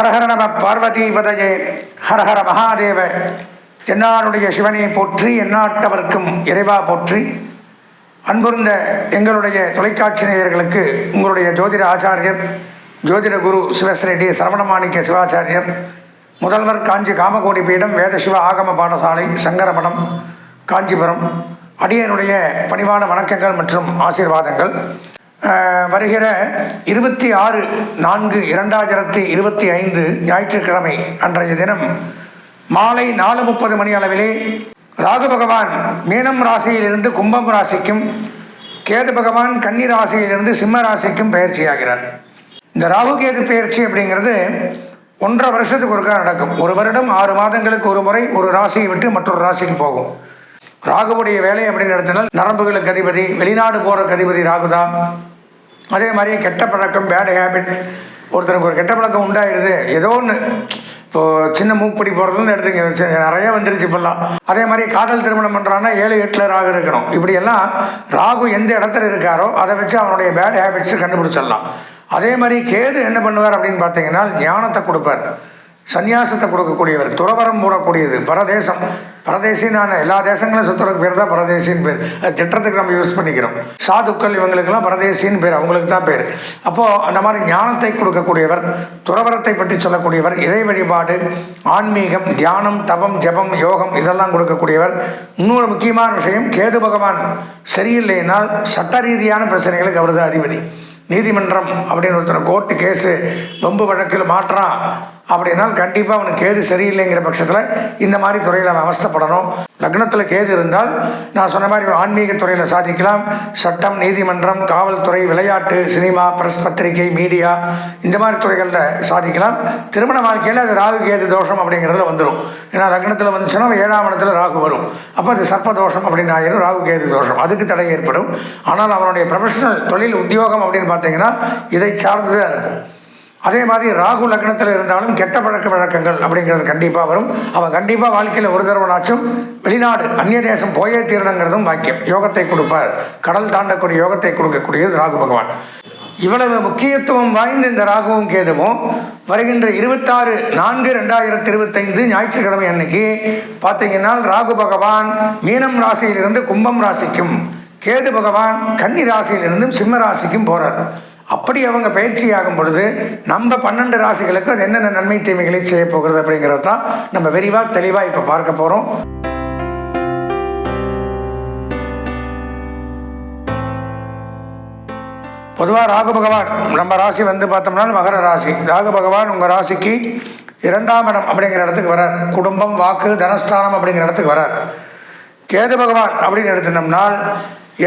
ஹரஹர நம பார்வதிபதையே ஹரஹர மகாதேவ என்னாருடைய சிவனை போற்றி எந்நாட்டவர்க்கும் இறைவா போற்றி அன்புர்ந்த எங்களுடைய தொலைக்காட்சி நேயர்களுக்கு உங்களுடைய ஜோதிட ஆச்சாரியர் ஜோதிட குரு சிவஸ்ரெட்டி சரவணமாணிக்க சிவாச்சாரியர் முதல்வர் காஞ்சி காமகோடி பீடம் வேதசிவ ஆகம பாடசாலை சங்கரமடம் காஞ்சிபுரம் அடியனுடைய பணிவான வணக்கங்கள் மற்றும் ஆசீர்வாதங்கள். வருகிற இருபத்தி ஆறு நான்கு இரண்டாயிரத்தி இருபத்தி ஐந்து ஞாயிற்றுக்கிழமை அன்றைய தினம் மாலை நாலு முப்பது மணி அளவிலே ராகு பகவான் மீனம் ராசியிலிருந்து கும்பம் ராசிக்கும் கேது பகவான் கன்னி ராசியிலிருந்து சிம்ம ராசிக்கும் பயிற்சியாகிறார். இந்த ராகு கேது பயிற்சி அப்படிங்கிறது ஒன்றரை வருஷத்துக்கு ஒருக்கா நடக்கும். ஒரு வருடம் ஆறு மாதங்களுக்கு ஒரு முறை ஒரு ராசியை விட்டு மற்றொரு ராசிக்கு போகும். ராகுவுடைய வேலை அப்படின்னு எடுத்தனால் நரம்புகளுக்கு அதிபதி வெளிநாடு போகிற அதிபதி ராகுதான். அதே மாதிரி கெட்ட பழக்கம் பேட் ஹேபிட் ஒருத்தருக்கு ஒரு கெட்ட பழக்கம் உண்டாயிருது. ஏதோ ஒன்று இப்போது சின்ன மூப்படி போகிறதுன்னு எடுத்துங்க. நிறைய வந்துருச்சு இப்போல்லாம். அதே மாதிரி காதல் திருமணம் பண்ணுறான்னா ஏழு எட்டில் ராகு இருக்கணும். இப்படியெல்லாம் ராகு எந்த இடத்துல இருக்காரோ அதை வச்சு அவனுடைய பேட் ஹேபிட்ஸ் கண்டுபிடிச்சிடலாம். அதே மாதிரி கேது என்ன பண்ணுவார் அப்படின்னு பார்த்தீங்கன்னா ஞானத்தை கொடுப்பார். சந்நியாசத்தை கொடுக்கக்கூடியவர் துறவரம் மூடக்கூடியது பரதேசம். பரதேசின்னு எல்லா தேசங்களும் சுற்றுறதுக்கு பேர் தான் பரதேசின்னு பேர். அது திட்டத்துக்கு நம்ம யூஸ் பண்ணிக்கிறோம். சாதுக்கள் இவங்களுக்கெல்லாம் பரதேசின்னு பேர் அவங்களுக்கு தான் பேர். அப்போது அந்த மாதிரி ஞானத்தை கொடுக்கக்கூடியவர் துறவரத்தை பற்றி சொல்லக்கூடியவர் இறை வழிபாடு ஆன்மீகம் தியானம் தபம் ஜெபம் யோகம் இதெல்லாம் கொடுக்கக்கூடியவர். இன்னொரு முக்கியமான விஷயம் கேது பகவான் சரியில்லைனால் சட்ட ரீதியான பிரச்சனைகளுக்கு அவர் தான் அதிபதி. நீதிமன்றம் அப்படின்னு ஒருத்தர் கோர்ட்டு கேஸு வம்பு வழக்கில் மாற்றான் அப்படின்னால் கண்டிப்பாக அவனுக்கு கேது சரியில்லைங்கிற பட்சத்தில் இந்த மாதிரி துறையில் அவன் அவஸ்தப்படணும். லக்னத்தில் கேது இருந்தால் நான் சொன்ன மாதிரி ஆன்மீக துறையில் சாதிக்கலாம். சட்டம் நீதிமன்றம் காவல்துறை விளையாட்டு சினிமா பிரஸ் பத்திரிகை மீடியா இந்த மாதிரி துறைகளில் சாதிக்கலாம். திருமண வாழ்க்கையில் அது ராகு கேது தோஷம் அப்படிங்கிறதுல வந்துடும் ஏன்னா லக்னத்தில் வந்துச்சுன்னா ஏழாம் இடத்துல ராகு வரும். அப்போ அது சர்ப்ப தோஷம் அப்படின்னு ஆயிரும் ராகு கேது தோஷம். அதுக்கு தடை ஏற்படும். ஆனால் அவனுடைய ப்ரொஃபஷனல் தொழில் உத்தியோகம் அப்படின்னு பார்த்தீங்கன்னா இதை சார்ந்து தான் இருக்கும் அதே மாதிரி ராகு லக்னத்தில் இருந்தாலும் கெட்ட பழக்க வழக்கங்கள் அப்படிங்கிறது கண்டிப்பாக வரும். அவன் கண்டிப்பாக வாழ்க்கையில் ஒரு தடவனாச்சும் வெளிநாடு அந்நிய தேசம் போயே தீரணுங்கிறதும் வாக்கியம் யோகத்தை கொடுப்பார். கடல் தாண்டக்கூடிய யோகத்தை கொடுக்கக்கூடியது ராகு பகவான். இவ்வளவு முக்கியத்துவம் வாய்ந்த இந்த ராகுவும் கேதுவும் வருகின்ற இருபத்தாறு நான்கு ரெண்டாயிரத்தி இருபத்தைந்து ஞாயிற்றுக்கிழமை அன்னைக்கு பார்த்தீங்கன்னா ராகு பகவான் மீனம் ராசியிலிருந்து கும்பம் ராசிக்கும் கேது பகவான் கன்னி ராசியிலிருந்தும் சிம்ம ராசிக்கும் போகிறார் அப்படி அவங்க பயிற்சி ஆகும் பொழுது நம்ம பன்னெண்டு ராசிகளுக்கு அது என்னென்ன நன்மை தீமைகளை செய்ய போகிறது அப்படிங்கிறது தான் நம்ம விரிவாக தெளிவாக இப்போ பார்க்க போகிறோம் பொதுவாக ராகு பகவான் நம்ம ராசி வந்து பார்த்தோம்னா மகர ராசி. ராகு பகவான் உங்கள் ராசிக்கு இரண்டாம் இடம் அப்படிங்கிற இடத்துக்கு வரார். குடும்பம் வாக்கு தனஸ்தானம் அப்படிங்கிற இடத்துக்கு வரார். கேது பகவான் அப்படின்னு எடுத்துட்டோம்னால்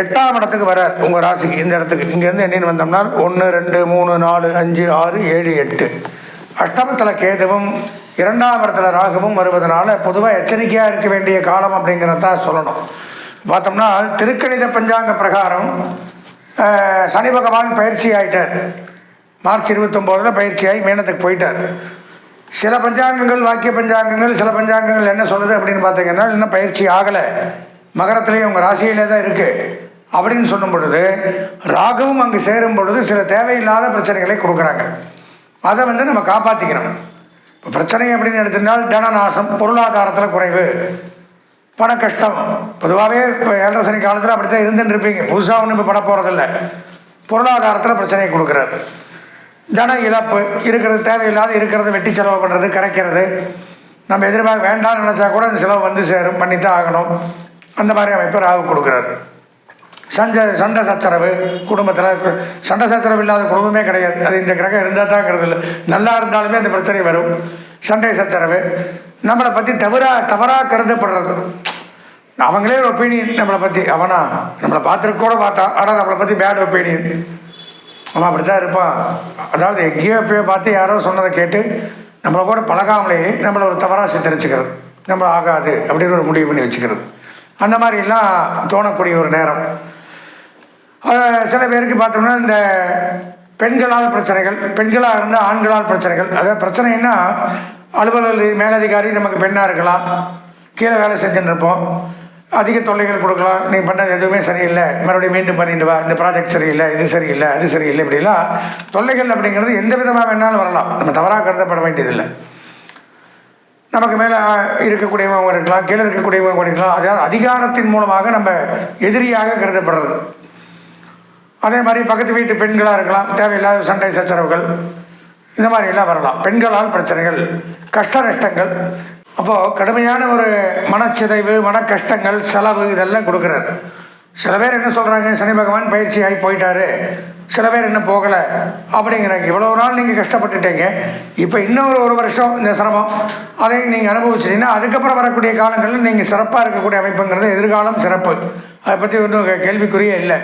எட்டாம் இடத்துக்கு வரார் உங்கள் ராசிக்கு. இந்த இடத்துக்கு. இங்கேருந்து என்னென்னு வந்தோம்னா ஒன்று ரெண்டு மூணு நாலு அஞ்சு ஆறு ஏழு எட்டு. அஷ்டமத்தில் கேதுவும் இரண்டாம் இடத்துல ராகுவும் வருவதனால பொதுவாக எச்சரிக்கையாக இருக்க வேண்டிய காலம் அப்படிங்கிறத சொல்லணும். பார்த்தோம்னா திருக்கணித பஞ்சாங்க பிரகாரம் சனி பகவான் பயிற்சி ஆகிட்டார் மார்ச் இருபத்தொம்போதில் பயிற்சியாகி மீனத்துக்கு போயிட்டார். சில பஞ்சாங்கங்கள் வாக்கிய பஞ்சாங்கங்கள் சில பஞ்சாங்கங்கள் என்ன சொல்லுது அப்படின்னு பார்த்தீங்கன்னா இன்னும் பயிற்சி ஆகலை. மகரத்துலேயும் உங்கள் ராசியிலே தான் இருக்குது அப்படின்னு சொல்லும் பொழுது ராகுவும் அங்கு சேரும் பொழுது சில தேவையில்லாத பிரச்சனைகளை கொடுக்குறாங்க. அதை வந்து நம்ம காப்பாற்றிக்கிறோம் இப்போ பிரச்சனை அப்படின்னு எடுத்திருந்தால் தனநாசம் பொருளாதாரத்தில் குறைவு பண கஷ்டம் பொதுவாகவே இப்போ ஏழரை சனி காலத்தில் அப்படி தான் இருந்துட்டு இருப்பீங்க. புதுசாக ஒன்றும் இப்போ பட போகிறதில்ல பொருளாதாரத்தில் பிரச்சனையை கொடுக்குறாரு தன இழப்பு இருக்கிறது தேவையில்லாத இருக்கிறத வெட்டி செலவு பண்ணுறது கரைக்கிறது. நம்ம எதிர்பார்க்க வேண்டாம்னு நினச்சா கூட அந்த செலவு வந்து சேரும். பண்ணி தான் ஆகணும். அந்த மாதிரி அமைப்பு ராகு கொடுக்குறாரு. சண்டை சண்டை சச்சரவு குடும்பத்தில் சண்டை சச்சரவு இல்லாத குடும்பமே கிடையாது. அது இந்த கிரகம் இருந்தால் தாங்கிறது இல்லை நல்லா இருந்தாலுமே அந்த பிரச்சனை வரும். சண்டை சச்சரவு. நம்மளை பற்றி தவறாக தவறாக கருதப்படுறது. அவங்களே ஒரு ஒப்பீனியன் நம்மளை பற்றி அவனா நம்மளை பார்த்துருக்க கூட பார்த்தா ஆனால் நம்மளை பற்றி பேட் ஒப்பீனியன் அவன் அப்படி தான் இருப்பான். அதாவது எங்கேயோ எப்பயோ பார்த்து யாரோ சொன்னதை கேட்டு நம்மளை கூட பழகாமலேயே நம்மளை ஒரு தவறாக சித்தரிச்சுக்கிறது. நம்மளை ஆகாது அப்படின்னு ஒரு முடிவு பண்ணி வச்சுக்கிறது. அந்த மாதிரிலாம் தோணக்கூடிய ஒரு நேரம். சில பேருக்கு பார்த்தோம்னா இந்த பெண்களால் பிரச்சனைகள் பெண்களாக இருந்தால் ஆண்களால் பிரச்சனைகள். அதாவது பிரச்சனைன்னா அலுவலர் மேலதிகாரி நமக்கு பெண்ணாக இருக்கலாம் கீழே வேலை செஞ்சுட்டு இருப்போம். அதிக தொல்லைகள் கொடுக்கலாம். நீ பண்ணது எதுவுமே சரியில்லை. மறுபடியும் மீண்டும் பண்ணிட்டு வா. இந்த ப்ராஜெக்ட் சரியில்லை. இது சரியில்லை. அது சரியில்லை. இப்படிலாம் தொல்லைகள் அப்படிங்கிறது எந்த விதமாக வேணாலும் வரலாம். நம்ம தவறாக கருதப்பட வேண்டியதில்லை. நமக்கு மேலே இருக்கக்கூடியவங்க இருக்கலாம் கீழே இருக்கக்கூடியவங்க இருக்கலாம். அதாவது அதிகாரத்தின் மூலமாக நம்ம எதிரியாக கருதப்படுறது. அதே மாதிரி பக்கத்து வீட்டு பெண்களாக இருக்கலாம் தேவையில்லாத சண்டை சச்சரவுகள் இந்த மாதிரி எல்லாம் வரலாம். பெண்களால் பிரச்சனைகள் கஷ்ட நஷ்டங்கள் அப்போது கடுமையான ஒரு மனச்சிதைவு மன கஷ்டங்கள் செலவு இதெல்லாம் கொடுக்குறாரு. சில பேர் என்ன சொல்கிறாங்க சனி பகவான் பயிற்சி ஆகி போயிட்டாரு. சில பேர் இன்னும் போகலை. அப்படிங்கிறாங்க இவ்வளோ நாள் நீங்கள் கஷ்டப்பட்டுட்டீங்க. இப்போ இன்னொரு ஒரு வருஷம் இந்த சிரமம். அதை நீங்கள் அனுபவிச்சிட்டிங்கன்னா அதுக்கப்புறம் வரக்கூடிய காலங்களில் நீங்கள் சிறப்பாக இருக்கக்கூடிய அமைப்புங்கிறது எதிர்காலம் சிறப்பு. அதை பற்றி ஒன்றும் கேள்விக்குரிய இல்லை.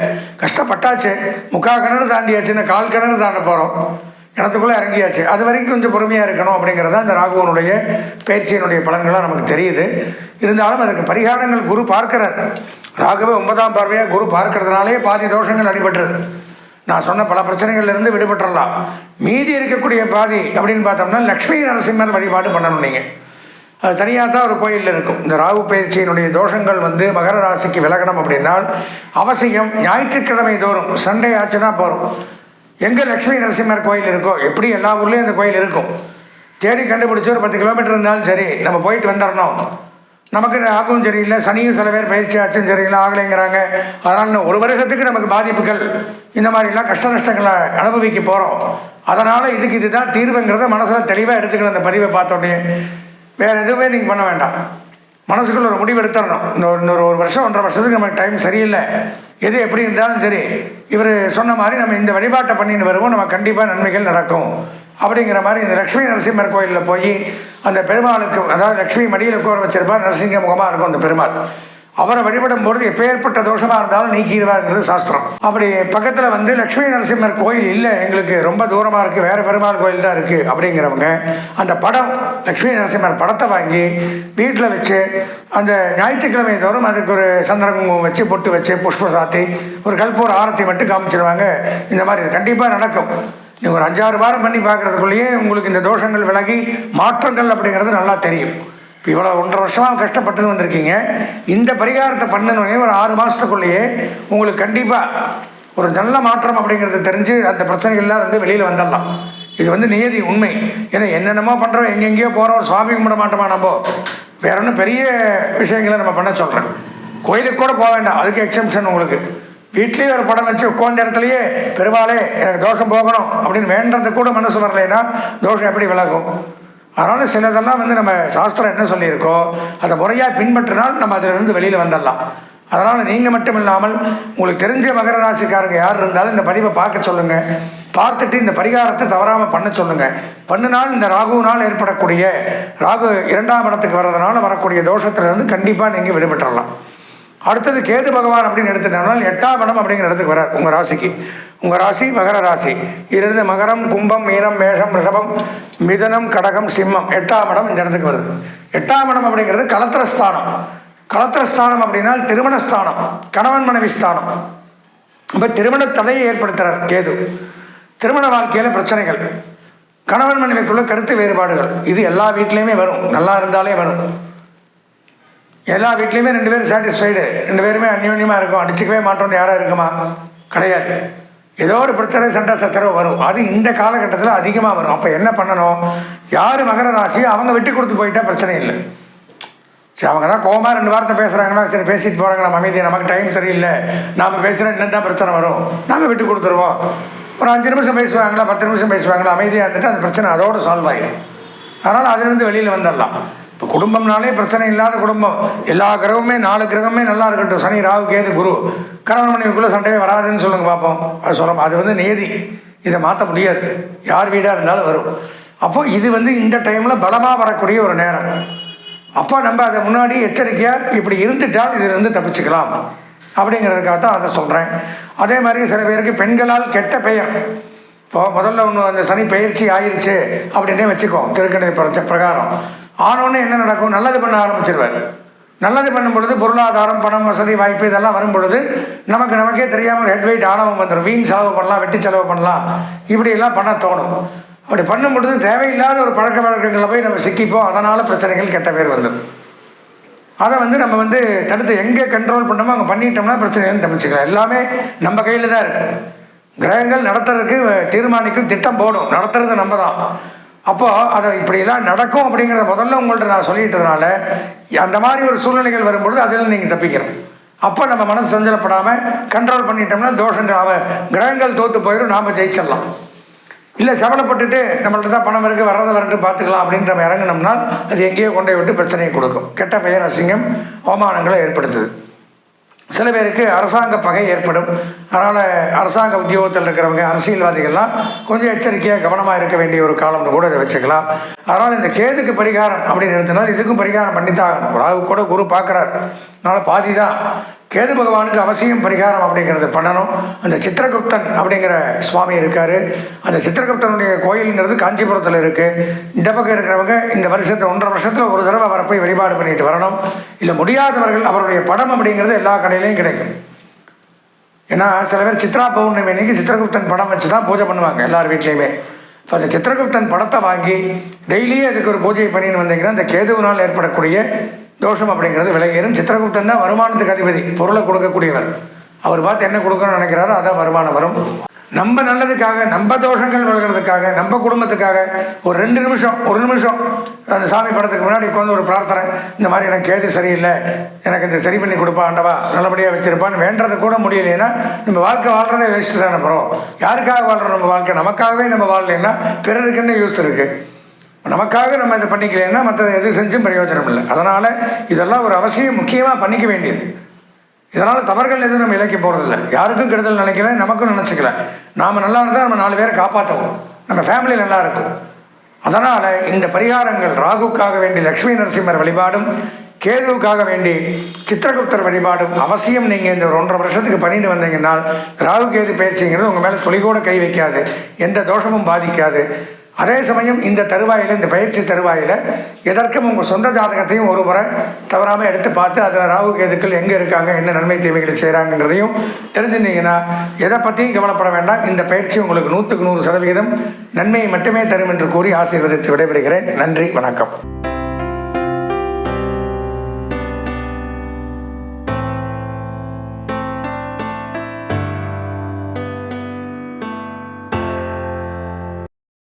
கஷ்டப்பட்டாச்சு. முக்கால் கிணறு தாண்டியாச்சுன்னு கால் கிணறு தாண்ட போகிறோம் கிணத்துக்குள்ளே இறங்கியாச்சு. அது வரைக்கும் கொஞ்சம் பொறுமையாக இருக்கணும் அப்படிங்கிறது தான் இந்த ராகுவனுடைய பயிற்சியினுடைய பலன்களாக நமக்கு தெரியுது. இருந்தாலும் அதுக்கு பரிகாரங்கள் குரு பார்க்கிறார். ராகுவே ஒன்பதாம் பார்வையாக குரு பார்க்கறதுனாலே பாதி தோஷங்கள் அடிபட்டுறது நான் சொன்ன பல பிரச்சனைகள்லேருந்து விடுபட்டுறலாம். மீதி இருக்கக்கூடிய பாதி அப்படின்னு பார்த்தோம்னா லக்ஷ்மி நரசிம்மர் வழிபாடு பண்ணணும் நீங்கள் அது தனியாக தான் ஒரு கோயிலில் இருக்கும். இந்த ராகு பயிற்சியினுடைய தோஷங்கள் வந்து மகர ராசிக்கு விலகணும் அப்படின்னால் அவசியம் ஞாயிற்றுக்கிழமை தோறும் சண்டே ஆச்சுன்னா போகிறோம் எங்கே லக்ஷ்மி நரசிம்மர் கோயில் இருக்கோ எப்படி எல்லா ஊர்லேயும் அந்த கோயில் இருக்கும். தேடி கண்டுபிடிச்சி ஒரு பத்து கிலோமீட்டர் இருந்தாலும் சரி நம்ம போயிட்டு வந்துடணும் நமக்கு ஆகவும் சரியில்லை சனியும் சில பேர் பயிற்சி ஆச்சும் சரியில்லை ஆகலைங்கிறாங்க. அதனால் ஒரு வருஷத்துக்கு நமக்கு பாதிப்புகள் இந்த மாதிரிலாம் கஷ்ட நஷ்டங்களை அனுபவிக்க போகிறோம் அதனால் இதுக்கு இதுதான் தீர்வுங்கிறத மனசில் தெளிவாக எடுத்துக்கணும் அந்த பதிவை பார்த்தோன்னே வேறு எதுவுமே நீங்கள் பண்ண வேண்டாம். மனசுக்குள்ள ஒரு முடிவு எடுத்துடணும். இன்னொரு இன்னொரு ஒரு வருஷம் ஒன்றரை வருஷத்துக்கு நமக்கு டைம் சரியில்லை. எது எப்படி இருந்தாலும் சரி. இவர் சொன்ன மாதிரி நம்ம இந்த வழிபாட்டை பண்ணிட்டு வருவோம். நம்ம கண்டிப்பாக நன்மைகள் நடக்கும். அப்படிங்கிற மாதிரி இந்த லக்ஷ்மி நரசிம்மர் கோயிலில் போய் அந்த பெருமாளுக்கு அதாவது லக்ஷ்மி மடியில் கோர வச்சிருப்பார் நரசிங்க முகமாக இருக்கும் அந்த பெருமாள். அவரை வழிபடும் பொழுது எப்பேற்பட்ட தோஷமாக இருந்தாலும் நீக்கிடுவாருங்கிறது சாஸ்திரம். அப்படி பக்கத்தில் வந்து லக்ஷ்மி நரசிம்மர் கோயில் இல்லை எங்களுக்கு ரொம்ப தூரமாக இருக்குது வேறு பெருமாள் கோயில் தான் இருக்குது அப்படிங்கிறவங்க அந்த படம் லக்ஷ்மி நரசிம்மர் படத்தை வாங்கி வீட்டில் வச்சு அந்த ஞாயிற்றுக்கிழமை தோறும் அதுக்கு ஒரு சந்திரகுங்குமம் வச்சு பொட்டு வச்சு புஷ்ப சாத்தி ஒரு கல்பூர் ஆரத்தி மட்டும் காமிச்சிருவாங்க. இந்த மாதிரி கண்டிப்பாக நடக்கும். நீங்கள் ஒரு அஞ்சாறு வாரம் பண்ணி பார்க்குறதுக்குள்ளேயே உங்களுக்கு இந்த தோஷங்கள் விலகி மாற்றங்கள் அப்படிங்கிறது நல்லா தெரியும். இவ்வளோ ஒன்றரை வருஷமாக கஷ்டப்பட்டு வந்திருக்கீங்க. இந்த பரிகாரத்தை பண்ணணுன்னே ஒரு ஆறு மாதத்துக்குள்ளேயே உங்களுக்கு கண்டிப்பாக ஒரு நல்ல மாற்றம் அப்படிங்கிறது தெரிஞ்சு அந்த பிரச்சனைகள்லாம் வந்து வெளியில் வந்துடலாம். இது வந்து நியதி உண்மை. ஏன்னா என்னென்னமோ பண்ணுறோம் எங்கெங்கேயோ போகிறோம் சுவாமி கும்பிட மாட்டோமா நம்ம? வேற ஒன்றும் பெரிய விஷயங்களை நம்ம பண்ண சொல்கிறேன் கோயிலுக்கு கூட போக வேண்டாம். அதுக்கு எக்ஸம்ஷன் உங்களுக்கு. வீட்லேயே ஒரு படம் வச்சு உட்காந்த இடத்துலையே பெரும்பாலே எனக்கு தோஷம் போகணும் அப்படின்னு வேண்டது கூட மனசு வரலைன்னா தோஷம் எப்படி விலகும்? அதனால் சிலதெல்லாம் வந்து நம்ம சாஸ்திரம் என்ன சொல்லியிருக்கோ அதை முறையாக பின்பற்றினால் நம்ம அதிலிருந்து வெளியில் வந்துடலாம். அதனால் நீங்கள் மட்டும் இல்லாமல் உங்களுக்கு தெரிஞ்ச மகர ராசிக்காரங்க யார் இருந்தாலும் இந்த பதிவை பார்க்க சொல்லுங்கள் பார்த்துட்டு இந்த பரிகாரத்தை தவறாமல் பண்ண சொல்லுங்கள் பண்ணினால் இந்த ராகுவினால் ஏற்படக்கூடிய ராகு இரண்டாம் இடத்துக்கு வர்றதுனால வரக்கூடிய தோஷத்திலிருந்து கண்டிப்பாக நீங்கள் விடுபட்டுறலாம். அடுத்தது கேது பகவான் அப்படின்னு எடுத்துட்டோம்னால் எட்டாம் இடம் அப்படிங்கிற இடத்துக்கு வரார் உங்கள் ராசிக்கு. உங்கள் ராசி மகர ராசி. இருந்து மகரம் கும்பம் மீனம் மேஷம் ரிஷபம் மிதனம் கடகம் சிம்மம். எட்டாம் இடம் இந்த இடத்துக்கு வருது. எட்டாம் இடம் அப்படிங்கிறது கலத்திரஸ்தானம். கலத்திரஸ்தானம் அப்படின்னா திருமணஸ்தானம் கணவன் மனைவி ஸ்தானம். இப்போ திருமண தடையை ஏற்படுத்துகிறார் கேது. திருமண வாழ்க்கையில் பிரச்சனைகள். கணவன் மனைவிக்குள்ள கருத்து வேறுபாடுகள். இது எல்லா வீட்லேயுமே வரும். நல்லா இருந்தாலே வரும். எல்லா வீட்லேயுமே ரெண்டு பேரும் சாட்டிஸ்ஃபைடு ரெண்டு பேருமே அந்யோன்யமாக இருக்கும். அடிச்சுக்கவே மாட்டோம்னு யாராக இருக்குமா? கிடையாது. ஏதோ ஒரு பிரச்சனை சண்டை சச்சரவு வரும். அது இந்த காலகட்டத்தில் அதிகமாக வரும். அப்போ என்ன பண்ணணும்? யார் மகர ராசி அவங்க விட்டு கொடுத்து போயிட்டா பிரச்சனை இல்லை. சரி அவங்க தான் கோமா ரெண்டு வார்த்தை பேசுகிறாங்கன்னா சரி பேசிட்டு போகிறாங்க நம்ம அமைதி நமக்கு டைம் சரியில்லை. நாம் பேசுகிறோம் இன்னும் தான் பிரச்சனை வரும்? நாங்கள் விட்டு கொடுத்துருவோம். ஒரு அஞ்சு நிமிஷம் பேசுவாங்களா பத்து நிமிஷம் பேசுவாங்களா அமைதியாக இருந்துட்டு அந்த பிரச்சனை அதோடு சால்வ் ஆகிடும் அதனால் அதுலேருந்து வெளியில் வந்துடலாம். இப்போ குடும்பம்னாலே பிரச்சனை இல்லாத குடும்பம். எல்லா கிரகமுமே நாலு கிரகமே நல்லா இருக்கட்டும். சனி ராகு கேது குரு. கணவன் மனைவிக்குள்ளே சண்டையே வராதுன்னு சொல்லுங்க பார்ப்போம் அது சொல்கிறோம் அது வந்து நேதி இதை மாற்ற முடியாது. யார் வீடாக இருந்தாலும் வரும். அப்போது இது வந்து இந்த டைமில் பலமாக வரக்கூடிய ஒரு நேரம். அப்போ நம்ம அதை முன்னாடி எச்சரிக்கையாக இப்படி இருந்துட்டால் இதிலிருந்து தப்பிச்சுக்கலாம். அப்படிங்கிறதுக்காக தான் அதை சொல்கிறேன் அதே மாதிரி சில பேருக்கு பெண்களால் கெட்ட பெயர். இப்போ முதல்ல ஒன்று அந்த சனி பயிற்சி ஆயிடுச்சு அப்படின்னே வச்சுக்கோ. திருக்கணி பிரச்ச பிரகாரம். ஆனோன்னு என்ன நடக்கும்? நல்லது பண்ண ஆரம்பிச்சிருவார். நல்லது பண்ணும் பொழுது பொருளாதாரம் பணம் வசதி வாய்ப்பு இதெல்லாம் வரும் பொழுது நமக்கு நமக்கே தெரியாமல் ஒரு ஹெட் வெயிட் ஆணவம் வந்துடும் வீண் செலவு பண்ணலாம் வெட்டி செலவு பண்ணலாம். இப்படியெல்லாம் பண்ண தோணும். அப்படி பண்ணும் பொழுது தேவையில்லாத ஒரு பழக்க வழக்கங்களில் போய் நம்ம சிக்கிப்போம். அதனால் பிரச்சனைகள் கெட்ட பேர் வந்துடும் அதை வந்து நம்ம வந்து தடுத்து எங்கே கண்ட்ரோல் பண்ணோமோ அங்கே பண்ணிட்டோம்னா பிரச்சனைகள் தப்பிச்சுக்கலாம். எல்லாமே நம்ம கையில் தான் இருக்குது கிரகங்கள் நடத்துறதுக்கு தீர்மானிக்கும் திட்டம் போடும். நடத்துறது நம்ம தான். அப்போது அதை இப்படியெல்லாம் நடக்கும் அப்படிங்கிறத முதல்ல உங்கள்கிட்ட நான் சொல்லிட்டதுனால அந்த மாதிரி ஒரு சூழ்நிலைகள் வரும்பொழுது அதில் நீங்கள் தப்பிக்கிறோம் அப்போ நம்ம மனசு சஞ்சலப்படாமல் கண்ட்ரோல் பண்ணிட்டோம்னா தோஷங்கள் அவ கிரகங்கள் தோற்று போயிடும் நாம் ஜெயிச்சிடலாம். இல்லை சவலைப்பட்டுட்டு நம்மள்ட்ட தான் பணம் இருக்குது வர்றதை வரட்டு பார்த்துக்கலாம் அப்படின்ற நம்ம இறங்கினோம்னா அது எங்கேயோ கொண்டு விட்டு பிரச்சனையை கொடுக்கும். கெட்ட பெயர் அசிங்கம் அவமானங்களை ஏற்படுத்துது. சில பேருக்கு அரசாங்க பகை ஏற்படும். அதனால் அரசாங்க உத்தியோகத்தில் இருக்கிறவங்க அரசியல்வாதிகள்லாம் கொஞ்சம் எச்சரிக்கையாக கவனமாக இருக்க வேண்டிய ஒரு காலம்னு கூட இதை வச்சுக்கலாம். அதனால் இந்த கேதுக்கு பரிகாரம் அப்படின்னு எடுத்தனால இதுக்கும் பரிகாரம் பண்ணித்தான் ராகு கூட குரு பார்க்குறாரு. அதனால் பாதி தான் கேது பகவானுக்கு அவசியம் பரிகாரம் அப்படிங்கிறத பண்ணணும். அந்த சித்திரகுப்தன் அப்படிங்கிற சுவாமி இருக்கார். அந்த சித்திரகுப்தனுடைய கோயிலுங்கிறது காஞ்சிபுரத்தில் இருக்குது இந்த பக்கம் இருக்கிறவங்க இந்த வருஷத்தை ஒன்றரை வருஷத்தில் ஒரு தடவை அவரை போய் வழிபாடு பண்ணிட்டு வரணும். இல்லை முடியாதவர்கள் அவருடைய படம் அப்படிங்கிறது எல்லா கடையிலையும் கிடைக்கும். ஏன்னா சில பேர் சித்ரா பௌர்ணமி அன்னைக்கு சித்திரகுப்தன் படம் வச்சு தான் பூஜை பண்ணுவாங்க எல்லார் வீட்லேயுமே. ஸோ அந்த சித்திரகுப்தன் படத்தை வாங்கி டெய்லியே அதுக்கு ஒரு பூஜை பண்ணின்னு வந்தீங்கன்னா அந்த கேதுவினால் ஏற்படக்கூடிய தோஷம் அப்படிங்கிறது விலகிடும் சித்திரகுப்தன் தான் வருமானத்துக்கு அதிபதி. பொருளை கொடுக்கக்கூடியவர். அவர் பார்த்து என்ன கொடுக்கணும்னு நினைக்கிறாரோ அதான் வருமானம் வரும். நம்ம நல்லதுக்காக நம்ம தோஷங்கள் விலகிறதுக்காக நம்ம குடும்பத்துக்காக ஒரு ரெண்டு நிமிஷம் ஒரு நிமிஷம் அந்த சாமி படத்துக்கு முன்னாடி உட்காந்து ஒரு பிரார்த்தனை. இந்த மாதிரி எனக்கு கேது சரியில்லை. எனக்கு இந்த சரி பண்ணி கொடுப்பா ஆண்டவா. நல்லபடியாக வச்சிருப்பான்னு வேண்டது கூட முடியலைன்னா நம்ம வாழ்க்கை வாழ்கிறதே வேஸ்ட்டு தானே அப்புறம் யாருக்காக வாழ்கிறோம் நம்ம வாழ்க்கை? நமக்காகவே நம்ம வாழலைன்னா பிறருக்கு என்ன யூஸ் இருக்குது நமக்காக நம்ம இதை பண்ணிக்கிறேன்னா மற்ற எது செஞ்சும் பிரயோஜனம் இல்லை அதனால் இதெல்லாம் ஒரு அவசியம் முக்கியமாக பண்ணிக்க வேண்டியது. இதனால் தவறுகள் எதுவும் நம்ம இலக்கி போகிறதில்ல யாருக்கும் கெடுதல் நினைக்கல நமக்கும் நினச்சிக்கல. நாம் நல்லா இருந்தால் நம்ம நாலு பேரை காப்பாற்றுவோம் நம்ம ஃபேமிலி நல்லா இருக்கும். அதனால் இந்த பரிகாரங்கள் ராகுக்காக வேண்டி லக்ஷ்மி நரசிம்மர் வழிபாடும் கேதுவுக்காக வேண்டி சித்திரகுப்தர் வழிபாடும் அவசியம். நீங்கள் இந்த ஒரு ஒன்றரை வருஷத்துக்கு பண்ணிட்டு வந்தீங்கன்னா ராகு கேது பயிற்சிங்கிறது உங்கள் மேலே துளி கூட கை வைக்காது. எந்த தோஷமும் பாதிக்காது. அதே சமயம் இந்த தருவாயில் இந்த பயிற்சி தருவாயில் எதற்கும் உங்கள் சொந்த ஜாதகத்தையும் ஒரு முறை தவறாமல் எடுத்து பார்த்து அதில் ராகு கேதுக்கள் எங்கே இருக்காங்க என்ன நன்மை தீமைகளை செய்கிறாங்கன்றதையும் தெரிஞ்சுருந்தீங்கன்னா எதை பற்றியும் கவலைப்பட வேண்டாம். இந்த பயிற்சி உங்களுக்கு நூற்றுக்கு நூறு சதவீதம் நன்மையை மட்டுமே தரும் என்று கூறி ஆசீர்வதித்து விடைபெறுகிறேன். நன்றி வணக்கம்.